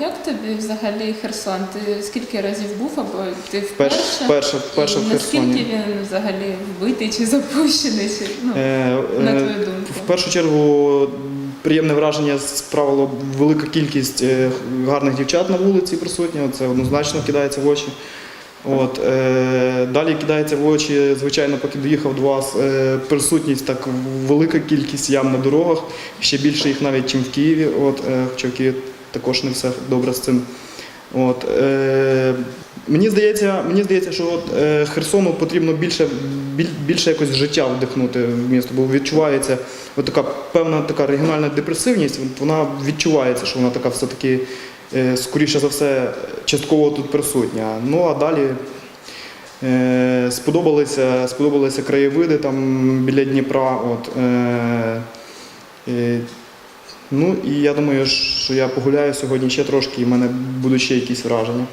як тобі взагалі Херсон? Ти скільки разів був або ти Вперше, вперше? вперше, в наскільки він взагалі вбитий чи запущений? Чи, ну, Е, на е, твою думку? В першу чергу приємне враження справило велика кількість е, гарних дівчат на вулиці присутні. Це однозначно кидається в очі. От, е, далі кидається в очі, звичайно, поки доїхав до вас, е, присутність так велика кількість ям на дорогах, ще більше їх навіть, ніж в Києві. От, е, хоча в Києві також не все добре з цим. От, е, мені, здається, мені здається, що от, е, Херсону потрібно більше, біль, більше якось життя вдихнути в місто, бо відчувається от така певна така регіональна депресивність, вона відчувається, що вона така все-таки, е, скоріше за все, частково тут присутня. Ну а далі е, сподобалися, сподобалися краєвиди там біля Дніпра. От, е, е, Ну і я думаю, що я погуляю сьогодні ще трошки, і в мене будуть ще якісь враження.